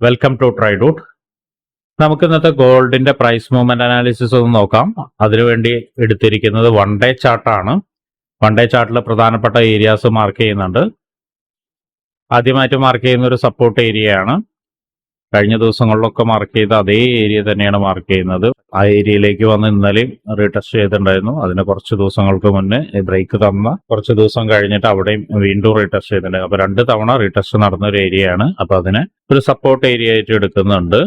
Welcome to ട്രൈഡൂട്ട് നമുക്ക് ഇന്നത്തെ ഗോൾഡിന്റെ പ്രൈസ് മൂവ്മെന്റ് അനാലിസിസ് ഒന്ന് നോക്കാം. അതിനുവേണ്ടി എടുത്തിരിക്കുന്നത് വൺ ഡേ ചാർട്ടാണ് വൺ ഡേ ചാർട്ടിൽ പ്രധാനപ്പെട്ട ഏരിയാസ് മാർക്ക് ചെയ്യുന്നുണ്ട്. ആദ്യമായിട്ട് മാർക്ക് ചെയ്യുന്ന ഒരു സപ്പോർട്ട് ഏരിയയാണ് കഴിഞ്ഞ ദിവസങ്ങളിലൊക്കെ മാർക്ക് ചെയ്ത അതേ ഏരിയ തന്നെയാണ് മാർക്ക് ചെയ്യുന്നത്. ആ ഏരിയയിലേക്ക് വന്ന് ഇന്നലെയും റീടെസ്റ്റ് ചെയ്തിട്ടുണ്ടായിരുന്നു. അതിന് കുറച്ച് ദിവസങ്ങൾക്ക് മുന്നേ ബ്രേക്ക് തന്ന കുറച്ച് ദിവസം കഴിഞ്ഞിട്ട് അവിടെയും വീണ്ടും റീടെസ്റ്റ് ചെയ്തിട്ടുണ്ട്. അപ്പൊ രണ്ട് തവണ റീടെസ്റ്റ് നടന്ന ഒരു ഏരിയയാണ് അപ്പൊ അതിനെ ഒരു സപ്പോർട്ട് ഏരിയ ആയിട്ട് എടുക്കുന്നുണ്ട്.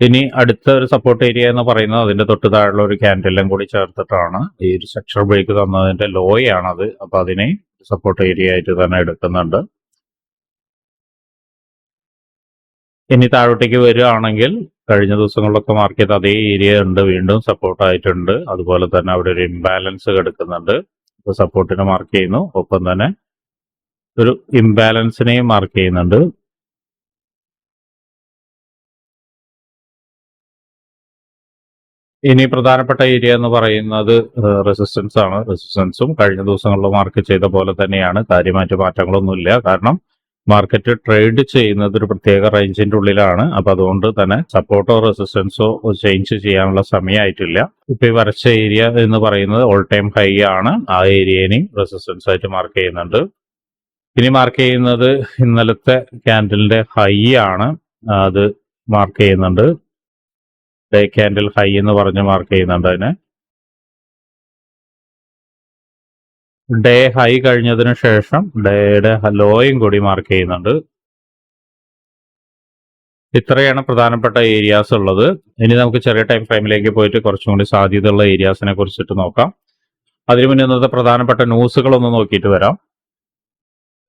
ഇനി അടുത്ത ഒരു സപ്പോർട്ട് ഏരിയ എന്ന് പറയുന്നത് അതിന്റെ തൊട്ട് താഴെയുള്ള ഒരു ക്യാൻഡലും കൂടി ചേർത്തിട്ടാണ്. ഈ ഒരു സെക്ഷർ ബ്രേക്ക് തന്നതിന്റെ ലോയാണത് അപ്പൊ അതിനെ സപ്പോർട്ട് ഏരിയ ആയിട്ട് തന്നെ എടുക്കുന്നുണ്ട്. ഇനി താഴോട്ടേക്ക് വരികയാണെങ്കിൽ കഴിഞ്ഞ ദിവസങ്ങളിലൊക്കെ മാർക്കറ്റ് അതേ ഏരിയ ഉണ്ട്. വീണ്ടും സപ്പോർട്ട് ആയിട്ടുണ്ട്. അതുപോലെ തന്നെ അവിടെ ഒരു ഇംബാലൻസ് കിടക്കുന്നുണ്ട്. ഇപ്പൊ സപ്പോർട്ടിനെ മാർക്ക് ചെയ്യുന്നു. ഒപ്പം തന്നെ ഒരു ഇംബാലൻസിനെയും മാർക്ക് ചെയ്യുന്നുണ്ട്. ഇനി പ്രധാനപ്പെട്ട ഏരിയ എന്ന് പറയുന്നത് റെസിസ്റ്റൻസ് ആണ്. റെസിസ്റ്റൻസും കഴിഞ്ഞ ദിവസങ്ങളിൽ മാർക്ക് ചെയ്ത പോലെ തന്നെയാണ്. കാര്യമായിട്ട് മാറ്റങ്ങളൊന്നുമില്ല. കാരണം മാർക്കറ്റ് ട്രേഡ് ചെയ്യുന്നത് ഒരു പ്രത്യേക റേഞ്ചിന്റെ ഉള്ളിലാണ്. അപ്പൊ അതുകൊണ്ട് തന്നെ സപ്പോർട്ടോ റെസിസ്റ്റൻസോ ചേഞ്ച് ചെയ്യാനുള്ള സമയമായിട്ടില്ല ഇപ്പൊ ഈ വരച്ച ഏരിയ എന്ന് പറയുന്നത് ഓൾ ടൈം ഹൈ ആണ്. ആ ഏരിയനെയും റെസിസ്റ്റൻസ് ആയിട്ട് മാർക്ക് ചെയ്യുന്നുണ്ട്. ഇനി മാർക്ക് ചെയ്യുന്നത് ഇന്നലത്തെ ക്യാൻഡലിന്റെ ഹൈ ആണ്. അത് മാർക്ക് ചെയ്യുന്നുണ്ട്. ഡേ ക്യാൻഡിൽ ഹൈ എന്ന് പറഞ്ഞ് മാർക്ക് ചെയ്യുന്നുണ്ട് അതിനെ. ഡേ ഹൈ കഴിഞ്ഞതിന് ശേഷം ഡേയുടെ ലോയും കൂടി മാർക്ക് ചെയ്യുന്നുണ്ട്. ഇത്രയാണ് പ്രധാനപ്പെട്ട ഏരിയാസ് ഉള്ളത്. ഇനി നമുക്ക് ചെറിയ ടൈം ഫ്രെയിമിലേക്ക് പോയിട്ട് കുറച്ചും കൂടി സാധ്യതയുള്ള ഏരിയാസിനെ കുറിച്ചിട്ട് നോക്കാം. അതിനു മുന്നേ ഇന്നത്തെ പ്രധാനപ്പെട്ട ന്യൂസുകൾ ഒന്ന് നോക്കിയിട്ട് വരാം.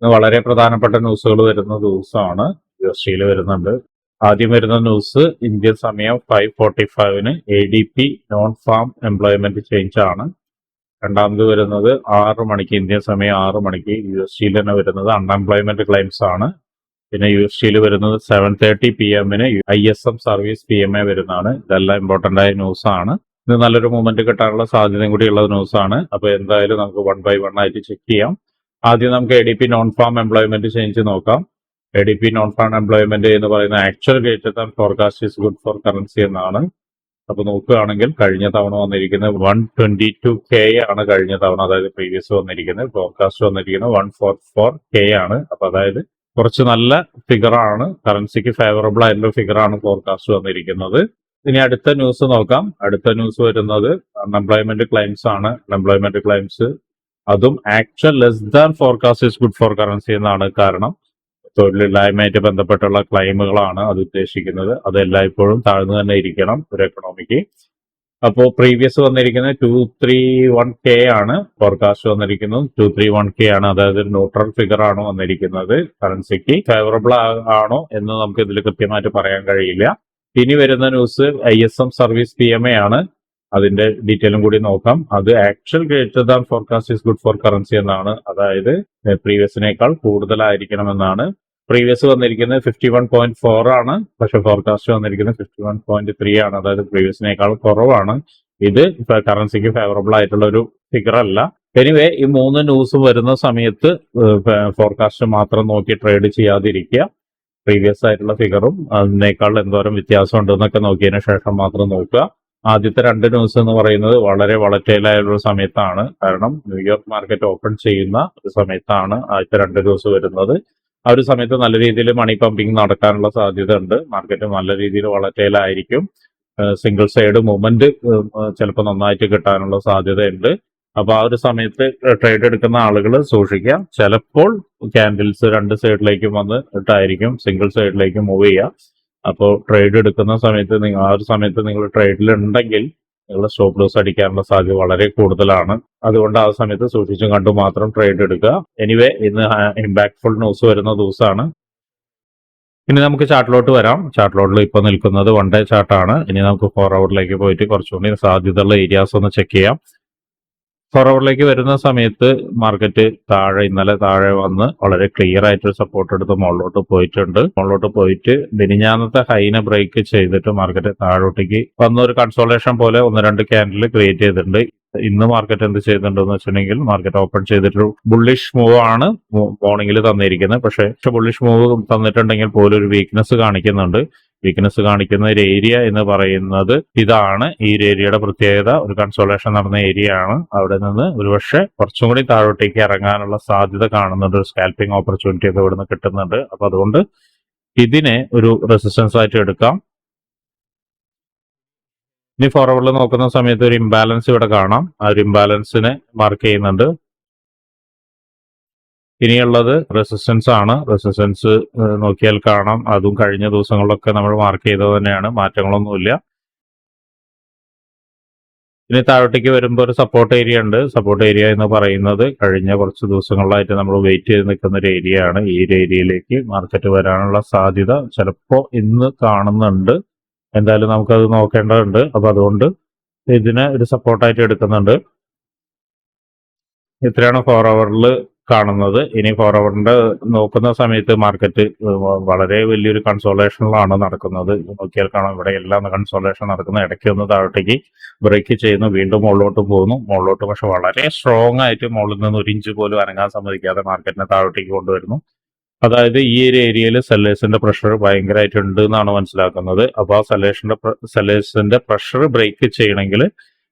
ഇന്ന് വളരെ പ്രധാനപ്പെട്ട ന്യൂസുകൾ വരുന്ന ദിവസമാണ്. യു എസ് വരുന്നുണ്ട്. ആദ്യം വരുന്ന ന്യൂസ് ഇന്ത്യൻ സമയം five forty ഫൈവിന് A D P non farm employment change ആണ്. രണ്ടാമത് വരുന്നത് ആറ് മണിക്ക് ഇന്ത്യൻ സമയം ആറ് മണിക്ക് യു എസ് ടിയിൽ തന്നെ വരുന്നത് അൺഎംപ്ലോയ്മെന്റ് ക്ലെയിംസ് ആണ്. പിന്നെ യു എസ് ടിയിൽ വരുന്നത് സെവൻ തേർട്ടി പി എമ്മിന് I S M service P M A വരുന്നതാണ്. ഇതെല്ലാം ഇമ്പോർട്ടന്റ് ആയ ന്യൂസ് ആണ്. ഇത് നല്ലൊരു മൂവ്മെന്റ് കിട്ടാനുള്ള സാധ്യതയും കൂടിയുള്ള ന്യൂസ് ആണ്. അപ്പൊ എന്തായാലും നമുക്ക് വൺ ബൈ വൺ ആയിട്ട് ചെക്ക് ചെയ്യാം. ആദ്യം നമുക്ക് A D P non farm employment change നോക്കാം. A D P non farm employment എന്ന് പറയുന്ന actual greater forecast is good for currency എന്നാണ്. അപ്പൊ നോക്കുകയാണെങ്കിൽ കഴിഞ്ഞ തവണ വന്നിരിക്കുന്നത് വൺ ട്വന്റി ടു കെ ആണ് കഴിഞ്ഞ തവണ. അതായത് പ്രീവിയസ് വന്നിരിക്കുന്നത് ഫോർകാസ്റ്റ് വന്നിരിക്കുന്നത് വൺ ഫോർ ഫോർ കെ ആണ്. അപ്പൊ അതായത് കുറച്ച് നല്ല ഫിഗർ ആണ്. കറൻസിക്ക് ഫേവറബിൾ ആയിട്ടുള്ള ഫിഗർ ആണ് ഫോർകാസ്റ്റ് വന്നിരിക്കുന്നത്. ഇനി അടുത്ത ന്യൂസ് നോക്കാം. അടുത്ത ന്യൂസ് വരുന്നത് അൺഎംപ്ലോയ്മെന്റ് ക്ലെയിംസ് ആണ്. അൺഎംപ്ലോയ്മെന്റ് ക്ലെയിംസ് അതും actual less than forecast is good for currency എന്നാണ് കാരണം. തൊഴിലില്ലായ്മയായിട്ട് ബന്ധപ്പെട്ടുള്ള ക്ലെയിമുകളാണ് അത് ഉദ്ദേശിക്കുന്നത്. അത് എല്ലായ്പ്പോഴും താഴ്ന്നു തന്നെ ഇരിക്കണം ഒരു എക്കണോമിക്ക് അപ്പോൾ പ്രീവിയസ് വന്നിരിക്കുന്നത് ടു ത്രീ വൺ കെ ആണ്. ഫോർകാസ്റ്റ് വന്നിരിക്കുന്നത് ടു ത്രീ വൺ കെ ആണ്. അതായത് ന്യൂട്രൽ ഫിഗർ ആണ് വന്നിരിക്കുന്നത് കറൻസിക്ക് ഫേവറബിൾ ആണോ എന്ന് നമുക്ക് ഇതിൽ കൃത്യമായിട്ട് പറയാൻ കഴിയില്ല. ഇനി വരുന്ന news I S M service P M A ആണ്. അതിന്റെ ഡീറ്റെയിലും കൂടി നോക്കാം. അത് actual greater than forecast is good for currency എന്നാണ്. അതായത് പ്രീവിയസിനേക്കാൾ കൂടുതലായിരിക്കണമെന്നാണ്. പ്രീവിയസ് വന്നിരിക്കുന്നത് ഫിഫ്റ്റി വൺ പോയിന്റ് ഫോർ ആണ്. പക്ഷെ ഫോർകാസ്റ്റ് വന്നിരിക്കുന്നത് ഫിഫ്റ്റി വൺ പോയിന്റ് ത്രീ ആണ്. അതായത് പ്രീവിയസിനേക്കാൾ കുറവാണ്. ഇത് കറൻസിക്ക് ഫേവറബിൾ ആയിട്ടുള്ള ഒരു ഫിഗർ അല്ല. എനിവേ ഈ മൂന്ന് ന്യൂസ് വരുന്ന സമയത്ത് ഫോർകാസ്റ്റ് മാത്രം നോക്കി ട്രേഡ് ചെയ്യാതിരിക്കുക. പ്രീവിയസ് ആയിട്ടുള്ള ഫിഗറും അതിനേക്കാൾ എന്തോരം വ്യത്യാസം ഉണ്ടെന്നൊക്കെ നോക്കിയതിനു ശേഷം മാത്രം നോക്കുക. ആദ്യത്തെ രണ്ട് ന്യൂസ് എന്ന് പറയുന്നത് വളരെ വളറ്റേലായുള്ള സമയത്താണ്. കാരണം ന്യൂയോർക്ക് മാർക്കറ്റ് ഓപ്പൺ ചെയ്യുന്ന ഒരു സമയത്താണ് ആദ്യത്തെ രണ്ട് ന്യൂസ് വരുന്നത്. ആ ഒരു സമയത്ത് നല്ല രീതിയിൽ മണി പമ്പിങ് നടക്കാനുള്ള സാധ്യത ഉണ്ട് മാർക്കറ്റ് നല്ല രീതിയിൽ വളറ്റേലായിരിക്കും സിംഗിൾ സൈഡ് മൂവ്മെന്റ് ചിലപ്പോൾ നന്നായിട്ട് കിട്ടാനുള്ള സാധ്യതയുണ്ട്. അപ്പൊ ആ ഒരു സമയത്ത് ട്രേഡ് എടുക്കുന്ന ആളുകൾ സൂക്ഷിക്കുക. ചിലപ്പോൾ ക്യാൻഡിൽസ് രണ്ട് സൈഡിലേക്കും വന്ന് ഇട്ടായിരിക്കും. സിംഗിൾ സൈഡിലേക്ക് മൂവ് ചെയ്യുക. അപ്പോൾ ട്രേഡ് എടുക്കുന്ന സമയത്ത് നിങ്ങൾ ആ ഒരു സമയത്ത് നിങ്ങൾ ട്രേഡിൽ ഉണ്ടെങ്കിൽ നിങ്ങൾ സ്റ്റോപ്പ് ലോസ് അടിക്കാനുള്ള സാധ്യത വളരെ കൂടുതലാണ്. അതുകൊണ്ട് ആ സമയത്ത് സൂക്ഷിച്ചും കണ്ടു മാത്രം ട്രേഡ് എടുക്കുക. എനിവേ ഇന്ന് ഇമ്പാക്ട്ഫുൾ ന്യൂസ് വരുന്ന ദിവസമാണ് ഇനി നമുക്ക് ചാർട്ടിലോട്ട് വരാം. ചാർട്ടിലോട്ടിൽ ഇപ്പോൾ നിൽക്കുന്നത് വൺ ഡേ ചാർട്ടാണ് ഇനി നമുക്ക് ഫോർ അവറിലേക്ക് പോയിട്ട് കുറച്ചുകൂടി സാധ്യതയുള്ള ഏരിയാസ് ഒന്ന് ചെക്ക് ചെയ്യാം. ഫോർ അവറിലേക്ക് വരുന്ന സമയത്ത് മാർക്കറ്റ് താഴെ ഇന്നലെ താഴെ വന്ന് വളരെ ക്ലിയർ ആയിട്ട് സപ്പോർട്ട് എടുത്ത് മുകളിലോട്ട് പോയിട്ടുണ്ട്. മുകളിലോട്ട് പോയിട്ട് മിനിഞ്ഞാന്നത്തെ ഹൈനെ ബ്രേക്ക് ചെയ്തിട്ട് മാർക്കറ്റ് താഴോട്ടേക്ക് വന്ന ഒരു കൺസോളേഷൻ പോലെ ഒന്ന് രണ്ട് ക്യാൻഡിൽ ക്രിയേറ്റ് ചെയ്തിട്ടുണ്ട്. ഇന്ന് മാർക്കറ്റ് എന്ത് ചെയ്യുന്നുണ്ടെന്ന് വെച്ചിട്ടുണ്ടെങ്കിൽ മാർക്കറ്റ് ഓപ്പൺ ചെയ്തിട്ട് ബുള്ളിഷ് മൂവ് ആണ് മോർണിംഗിൽ തന്നിരിക്കുന്നത്. പക്ഷേ ബുള്ളിഷ് മൂവ് തന്നിട്ടുണ്ടെങ്കിൽ പോലും ഒരു വീക്ക്നെസ് കാണിക്കുന്നുണ്ട്. വീക്ക്നെസ് കാണിക്കുന്ന ഒരു ഏരിയ എന്ന് പറയുന്നത് ഇതാണ്. ഈ ഒരു ഏരിയയുടെ പ്രത്യേകത ഒരു കൺസോളേഷൻ നടന്ന ഏരിയ ആണ്. അവിടെ നിന്ന് ഒരുപക്ഷെ കുറച്ചും കൂടി താഴോട്ടേക്ക് ഇറങ്ങാനുള്ള സാധ്യത കാണുന്നുണ്ട്. ഒരു സ്കാൽപ്പിംഗ് ഓപ്പർച്യൂണിറ്റി ഒക്കെ ഇവിടുന്ന് കിട്ടുന്നുണ്ട്. അപ്പൊ അതുകൊണ്ട് ഇതിനെ ഒരു റെസിസ്റ്റൻസ് ആയിട്ട് എടുക്കാം. ഇനി ഫോർവേഡിൽ നോക്കുന്ന സമയത്ത് ഒരു ഇംബാലൻസ് ഇവിടെ കാണാം. ആ ഒരു ഇംബാലൻസിനെ മാർക്ക് ചെയ്യുന്നുണ്ട്. ഇനിയുള്ളത് റെസിസ്റ്റൻസ് ആണ്. റെസിസ്റ്റൻസ് നോക്കിയാൽ കാണാം. അതും കഴിഞ്ഞ ദിവസങ്ങളിലൊക്കെ നമ്മൾ മാർക്ക് ചെയ്തത് തന്നെയാണ്. മാറ്റങ്ങളൊന്നുമില്ല. ഇനി താഴോട്ടേക്ക് വരുമ്പോൾ ഒരു സപ്പോർട്ട് ഏരിയ ഉണ്ട്. സപ്പോർട്ട് ഏരിയ എന്ന് പറയുന്നത് കഴിഞ്ഞ കുറച്ച് ദിവസങ്ങളിലായിട്ട് നമ്മൾ വെയിറ്റ് ചെയ്ത് നിൽക്കുന്ന ഒരു ഏരിയ ആണ്. ഈ ഒരു ഏരിയയിലേക്ക് മാർക്കറ്റ് വരാനുള്ള സാധ്യത ചിലപ്പോൾ ഇന്ന് കാണുന്നുണ്ട്. എന്തായാലും നമുക്കത് നോക്കേണ്ടതുണ്ട്. അപ്പൊ അതുകൊണ്ട് ഇതിനെ ഒരു സപ്പോർട്ടായിട്ട് എടുക്കുന്നുണ്ട്. ഇത്രയാണ് ഫോർ അവറിൽ കാണുന്നത്. ഇനി ഫോർ അവറിന്റെ നോക്കുന്ന സമയത്ത് മാർക്കറ്റ് വളരെ വലിയൊരു കൺസോളേഷനിലാണ് നടക്കുന്നത്. നോക്കിയാൽ കാണാം ഇവിടെ എല്ലാം കൺസോളേഷൻ നടക്കുന്ന. ഇടയ്ക്ക് ഒന്ന് താഴോട്ടേക്ക് ബ്രേക്ക് ചെയ്യുന്നു. വീണ്ടും മുകളിലോട്ട് പോകുന്നു. മുകളിലോട്ട് പക്ഷെ വളരെ സ്ട്രോങ് ആയിട്ട് മുകളിൽ നിന്ന് ഒരു ഇഞ്ച് പോലും അനങ്ങാൻ സമ്മതിക്കാതെ മാർക്കറ്റിനെ താഴോട്ടേക്ക് കൊണ്ടുവരുന്നു. അതായത് ഈ ഒരു ഏരിയയിൽ സെല്ലേഴ്സിന്റെ പ്രഷർ ഭയങ്കരമായിട്ടുണ്ട് എന്നാണ് മനസ്സിലാക്കുന്നത്. അപ്പോൾ ആ സെല്ലേഴ്സിന്റെ സെല്ലേഴ്സിന്റെ പ്രഷർ ബ്രേക്ക് ചെയ്യണമെങ്കിൽ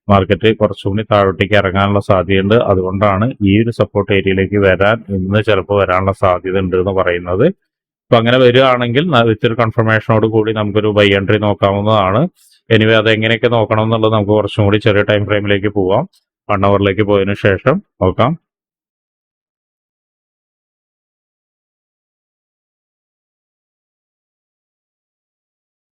മാർക്കറ്റ് കുറച്ചുകൂടി താഴോട്ടേക്ക് ഇറങ്ങാനുള്ള സാധ്യതയുണ്ട്. അതുകൊണ്ടാണ് ഈ ഒരു സപ്പോർട്ട് ഏരിയയിലേക്ക് വരാൻ ഇന്ന് ചിലപ്പോൾ വരാനുള്ള സാധ്യത ഉണ്ട് എന്ന് പറയുന്നത്. അപ്പൊ അങ്ങനെ വരികയാണെങ്കിൽ ഇത്തിരി കൺഫർമേഷനോട് കൂടി നമുക്കൊരു ബൈ എൻട്രി നോക്കാവുന്നതാണ്. എനിവേ അത് എങ്ങനെയൊക്കെ നോക്കണം എന്നുള്ളത് നമുക്ക് കുറച്ചും കൂടി ചെറിയ ടൈം ഫ്രെയിമിലേക്ക് പോവാം. വൺ അവറിലേക്ക് പോയതിനു ശേഷം നോക്കാം.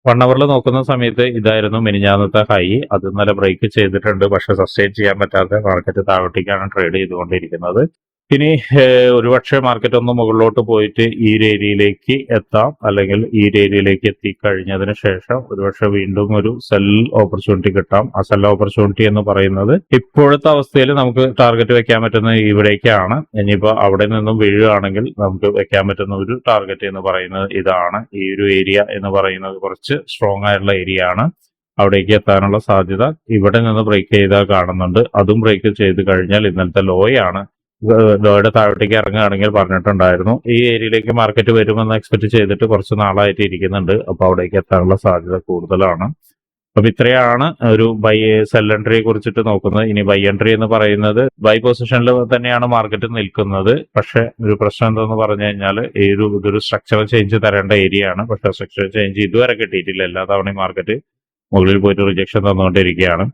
വൺ അവറിൽ നോക്കുന്ന സമയത്ത് ഇതായിരുന്നു മിനിഞ്ഞാന്നത്തെ ഹൈ അത് ഇന്നലെ ബ്രേക്ക് ചെയ്തിട്ടുണ്ട്. പക്ഷെ സസ്റ്റെയിൻ ചെയ്യാൻ പറ്റാതെ മാർക്കറ്റ് താഴോട്ടേക്കാണ് ട്രേഡ് ചെയ്തുകൊണ്ടിരിക്കുന്നത്. ഇനി ഒരുപക്ഷെ മാർക്കറ്റ് ഒന്ന് മുകളിലോട്ട് പോയിട്ട് ഈ രീതിയിലേക്ക് എത്താം. അല്ലെങ്കിൽ ഈ ഏരിയയിലേക്ക് എത്തിക്കഴിഞ്ഞതിന് ശേഷം ഒരുപക്ഷെ വീണ്ടും ഒരു സെൽ ഓപ്പർച്യൂണിറ്റി കിട്ടാം. ആ സെൽ ഓപ്പർച്യൂണിറ്റി എന്ന് പറയുന്നത് ഇപ്പോഴത്തെ അവസ്ഥയിൽ നമുക്ക് ടാർഗറ്റ് വെക്കാൻ പറ്റുന്ന ഇവിടേക്കാണ്. ഇനിയിപ്പോൾ അവിടെ നിന്നും വീഴുകയാണെങ്കിൽ നമുക്ക് വെക്കാൻ പറ്റുന്ന ഒരു ടാർഗറ്റ് എന്ന് പറയുന്നത് ഇതാണ്. ഈ ഒരു ഏരിയ എന്ന് പറയുന്നത് കുറച്ച് സ്ട്രോങ് ആയിട്ടുള്ള ഏരിയ ആണ്. അവിടേക്ക് എത്താനുള്ള സാധ്യത ഇവിടെ നിന്ന് ബ്രേക്ക് ചെയ്താൽ കാണുന്നുണ്ട്. അതും ബ്രേക്ക് ചെയ്ത് കഴിഞ്ഞാൽ ഇന്നലത്തെ ലോയാണ് ലോയുടെ താഴോട്ടേക്ക് ഇറങ്ങുകയാണെങ്കിൽ പറഞ്ഞിട്ടുണ്ടായിരുന്നു. ഈ ഏരിയയിലേക്ക് മാർക്കറ്റ് വരുമെന്ന് എക്സ്പെക്ട് ചെയ്തിട്ട് കുറച്ച് നാളായിട്ട് ഇരിക്കുന്നുണ്ട്. അപ്പോൾ അവിടേക്ക് എത്താനുള്ള സാധ്യത കൂടുതലാണ്. അപ്പൊ ഇത്രയാണ് ഒരു ബൈ സെൽ എൻട്രിയെ കുറിച്ചിട്ട് നോക്കുന്നത്. ഇനി ബൈ എൻട്രി എന്ന് പറയുന്നത് ബൈ പൊസിഷനിൽ തന്നെയാണ് മാർക്കറ്റ് നിൽക്കുന്നത്. പക്ഷെ ഒരു പ്രശ്നം എന്തെന്ന് പറഞ്ഞു കഴിഞ്ഞാൽ ഈ ഒരു ഇതൊരു സ്ട്രക്ചറൽ ചേഞ്ച് തരേണ്ട ഏരിയ ആണ്. പക്ഷെ സ്ട്രക്ചറൽ ചേഞ്ച് ഇതുവരെ കിട്ടിയിട്ടില്ല. എല്ലാ തവണയും മാർക്കറ്റ് മുകളിൽ പോയിട്ട് റിജക്ഷൻ തന്നുകൊണ്ടിരിക്കുകയാണ്.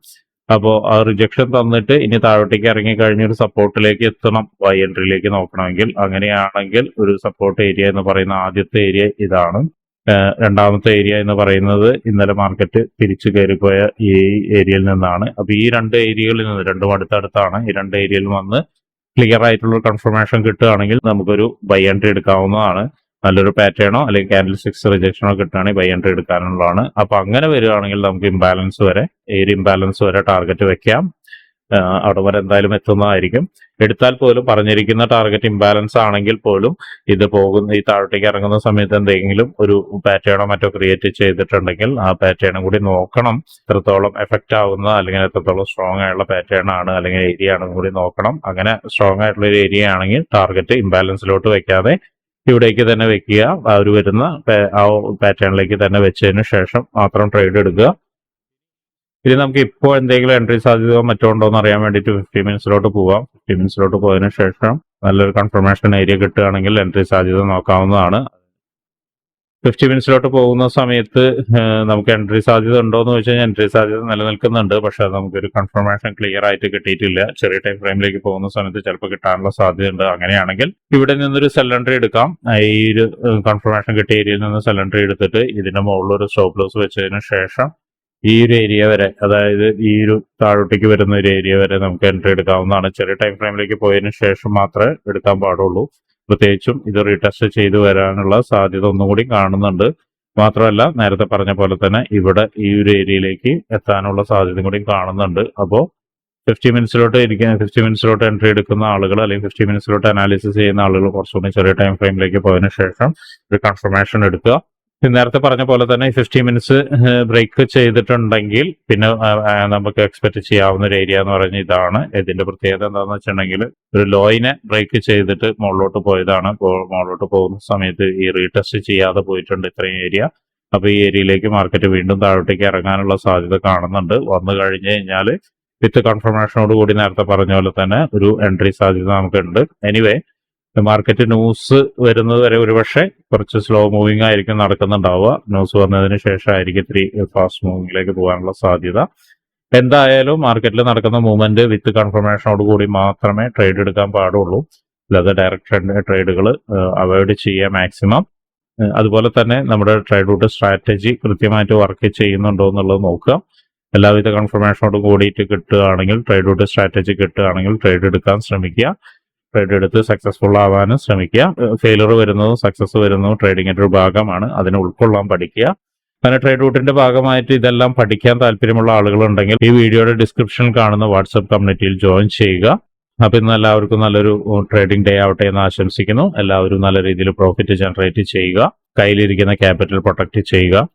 അപ്പോൾ ആ റിജക്ഷൻ തന്നിട്ട് ഇനി താഴോട്ടേക്ക് ഇറങ്ങി കഴിഞ്ഞ ഒരു സപ്പോർട്ടിലേക്ക് എത്തണം. വൈ എൻട്രിയിലേക്ക് നോക്കണമെങ്കിൽ അങ്ങനെയാണെങ്കിൽ ഒരു സപ്പോർട്ട് ഏരിയ എന്ന് പറയുന്ന ആദ്യത്തെ ഏരിയ ഇതാണ്. രണ്ടാമത്തെ ഏരിയ എന്ന് പറയുന്നത് ഇന്നലെ മാർക്കറ്റ് തിരിച്ചു കയറിപ്പോയ ഈ ഏരിയയിൽ നിന്നാണ്. അപ്പൊ ഈ രണ്ട് ഏരിയകളിൽ നിന്ന് രണ്ടും അടുത്തടുത്താണ്. ഈ രണ്ട് ഏരിയയിൽ വന്ന് ക്ലിയർ ആയിട്ടുള്ള കൺഫർമേഷൻ കിട്ടുകയാണെങ്കിൽ നമുക്കൊരു ബൈ എൻട്രി എടുക്കാവുന്നതാണ്. നല്ലൊരു പാറ്റേണോ അല്ലെങ്കിൽ ക്യാൻഡിൽ സിക്സ് റിജക്ഷനോ കിട്ടുകയാണെങ്കിൽ ബൈ എൻട്രി എടുക്കാനുള്ളതാണ്. അപ്പൊ അങ്ങനെ വരികയാണെങ്കിൽ നമുക്ക് ഇംബാലൻസ് വരെ ഏരിയ ഇംബാലൻസ് വരെ ടാർഗറ്റ് വെക്കാം. അവിടെ വരെ എന്തായാലും എത്തുന്നതായിരിക്കും. എടുത്താൽ പോലും പറഞ്ഞിരിക്കുന്ന ടാർഗറ്റ് ഇംബാലൻസ് ആണെങ്കിൽ പോലും ഇത് പോകുന്ന ഈ താഴോട്ടേക്ക് ഇറങ്ങുന്ന സമയത്ത് എന്തെങ്കിലും ഒരു പാറ്റേണോ മറ്റോ ക്രിയേറ്റ് ചെയ്തിട്ടുണ്ടെങ്കിൽ ആ പാറ്റേണും കൂടി നോക്കണം. എത്രത്തോളം എഫക്റ്റ് ആവുന്ന അല്ലെങ്കിൽ എത്രത്തോളം സ്ട്രോങ് ആയുള്ള പാറ്റേൺ ആണ് അല്ലെങ്കിൽ ഏരിയ ആണെന്നും കൂടി നോക്കണം. അങ്ങനെ സ്ട്രോങ് ആയിട്ടുള്ള ഒരു ഏരിയ ആണെങ്കിൽ ടാർഗറ്റ് ഇംബാലൻസിലോട്ട് വെക്കാതെ ഇവിടേക്ക് തന്നെ വെക്കുക. ആ ഒരു വരുന്ന ആ പാറ്റേണിലേക്ക് തന്നെ വെച്ചതിന് ശേഷം മാത്രം ട്രേഡ് എടുക്കുക. ഇനി നമുക്ക് ഇപ്പോൾ എന്തെങ്കിലും എൻട്രി സാധ്യതയോ മറ്റോ ഉണ്ടോ എന്ന് അറിയാൻ വേണ്ടിയിട്ട് ഫിഫ്റ്റി മിനിറ്റ്സിലോട്ട് പോവാം. ഫിഫ്റ്റി മിനിറ്റ്സിലോട്ട് പോയതിനു ശേഷം നല്ലൊരു കൺഫർമേഷൻ ഏരിയ കിട്ടുകയാണെങ്കിൽ എൻട്രി സാധ്യത നോക്കാവുന്നതാണ്. ഫിഫ്റ്റി മിനിറ്റ്സിലോട്ട് പോകുന്ന സമയത്ത് നമുക്ക് എൻട്രി സാധ്യത ഉണ്ടോ എന്ന് വെച്ച് കഴിഞ്ഞാൽ എൻട്രി സാധ്യത നിലനിൽക്കുന്നുണ്ട്. പക്ഷെ അത് നമുക്കൊരു കൺഫർമേഷൻ ക്ലിയർ ആയിട്ട് കിട്ടിയിട്ടില്ല. ചെറിയ ടൈം ഫ്രെയിമിലേക്ക് പോകുന്ന സമയത്ത് ചിലപ്പോൾ കിട്ടാനുള്ള സാധ്യതയുണ്ട്. അങ്ങനെയാണെങ്കിൽ ഇവിടെ നിന്നൊരു സെൽ എൻട്രി എടുക്കാം. ഈ ഒരു കൺഫർമേഷൻ കിട്ടിയ ഏരിയയിൽ നിന്ന് സെൽ എൻട്രി എടുത്തിട്ട് ഇതിന്റെ മുകളിൽ ഒരു സ്റ്റോപ്പ് ലോസ് വെച്ചതിന് ശേഷം ഈ ഒരു ഏരിയ വരെ അതായത് ഈ ഒരു താഴോട്ടേക്ക് വരുന്ന ഒരു ഏരിയ വരെ നമുക്ക് എൻട്രി എടുക്കാവുന്നതാണ്. ചെറിയ ടൈം ഫ്രെയിമിലേക്ക് പോയതിനു ശേഷം മാത്രമേ എടുക്കാൻ പാടുള്ളൂ. പ്രത്യേകിച്ചും ഇത് റീടെസ്റ്റ് ചെയ്തു വരാനുള്ള സാധ്യത ഒന്നുകൂടി കാണുന്നുണ്ട്. മാത്രമല്ല നേരത്തെ പറഞ്ഞ പോലെ തന്നെ ഇവിടെ ഈ ഒരു ഏരിയയിലേക്ക് എത്താനുള്ള സാധ്യത കൂടി കാണുന്നുണ്ട്. അപ്പോൾ ഫിഫ്റ്റി മിനിറ്റ്സിലോട്ട് ഇരിക്കുന്ന ഫിഫ്റ്റി മിനിറ്റ്സിലോട്ട് എൻട്രി എടുക്കുന്ന ആളുകൾ അല്ലെങ്കിൽ ഫിഫ്റ്റി മിനിറ്റ്സിലോട്ട് അനാലിസിസ് ചെയ്യുന്ന ആളുകൾ കുറച്ചുകൂടി ചെറിയ ടൈം ഫ്രെയിമിലേക്ക് പോയതിനു ശേഷം ഒരു കൺഫർമേഷൻ എടുക്കുക. നേരത്തെ പറഞ്ഞ പോലെ തന്നെ ഫിഫ്റ്റി മിനിറ്റ്സ് ബ്രേക്ക് ചെയ്തിട്ടുണ്ടെങ്കിൽ പിന്നെ നമുക്ക് എക്സ്പെക്ട് ചെയ്യാവുന്ന ഒരു ഏരിയ എന്ന് പറഞ്ഞ ഇതാണ്. ഇതിന്റെ പ്രത്യേകത എന്താണെന്ന് വെച്ചിട്ടുണ്ടെങ്കിൽ ഒരു ലോയിനെ ബ്രേക്ക് ചെയ്തിട്ട് മുകളിലോട്ട് പോയതാണ്. മുകളിലോട്ട് പോകുന്ന സമയത്ത് ഈ റീടെസ്റ്റ് ചെയ്യാതെ പോയിട്ടുണ്ട് ഇത്രയും ഏരിയ അപ്പൊ ഈ ഏരിയയിലേക്ക് മാർക്കറ്റ് വീണ്ടും താഴോട്ടേക്ക് ഇറങ്ങാനുള്ള സാധ്യത കാണുന്നുണ്ട്. വന്നു കഴിഞ്ഞു കഴിഞ്ഞാൽ വിത്ത് കൺഫർമേഷനോട് കൂടി നേരത്തെ പറഞ്ഞ പോലെ തന്നെ ഒരു എൻട്രി സാധ്യത നമുക്കുണ്ട്. എനിവേ മാർക്കറ്റ് ന്യൂസ് വരുന്നത് വരെ ഒരുപക്ഷെ കുറച്ച് സ്ലോ മൂവിങ് ആയിരിക്കും നടക്കുന്നുണ്ടാവുക. ന്യൂസ് വന്നതിന് ശേഷമായിരിക്കും ഇത്തിരി ഫാസ്റ്റ് മൂവിങ്ങിലേക്ക് പോകാനുള്ള സാധ്യത. എന്തായാലും മാർക്കറ്റിൽ നടക്കുന്ന മൂവ്മെന്റ് വിത്ത് കൺഫർമേഷനോട് കൂടി മാത്രമേ ട്രേഡ് എടുക്കാൻ പാടുള്ളൂ. അല്ലാതെ ഡയറക്റ്റ് ട്രേഡുകൾ അവോയ്ഡ് ചെയ്യുക മാക്സിമം അതുപോലെ തന്നെ നമ്മുടെ ട്രേഡ് റൂട്ട് സ്ട്രാറ്റജി കൃത്യമായിട്ട് വർക്ക് ചെയ്യുന്നുണ്ടോ എന്നുള്ളത് നോക്കുക. എല്ലാവിധ കൺഫർമേഷനോട് കൂടിയിട്ട് കിട്ടുകയാണെങ്കിൽ ട്രേഡ് റൂട്ട് സ്ട്രാറ്റജി കിട്ടുകയാണെങ്കിൽ ട്രേഡ് എടുക്കാൻ ശ്രമിക്കുക. ട്രേഡ് എടുത്ത് സക്സസ്ഫുൾ ആവാനും ശ്രമിക്കുക. ഫെയിലർ വരുന്നതും സക്സസ് വരുന്നതും ട്രേഡിങ്ങിന്റെ ഒരു ഭാഗമാണ്. അതിനെ ഉൾക്കൊള്ളാൻ പഠിക്കുക. അങ്ങനെ ട്രേഡ് റൂട്ടിന്റെ ഭാഗമായിട്ട് ഇതെല്ലാം പഠിക്കാൻ താല്പര്യമുള്ള ആളുകളുണ്ടെങ്കിൽ ഈ വീഡിയോയുടെ ഡിസ്ക്രിപ്ഷനിൽ കാണുന്ന വാട്സപ്പ് കമ്മ്യൂണിറ്റിയിൽ ജോയിൻ ചെയ്യുക. അപ്പൊ ഇന്ന് എല്ലാവർക്കും നല്ലൊരു ട്രേഡിംഗ് ഡേ ആവട്ടെ എന്ന് ആശംസിക്കുന്നു. എല്ലാവരും നല്ല രീതിയിൽ പ്രോഫിറ്റ് ജനറേറ്റ് ചെയ്യുക. കയ്യിലിരിക്കുന്ന ക്യാപിറ്റൽ പ്രൊട്ടക്ട് ചെയ്യുക.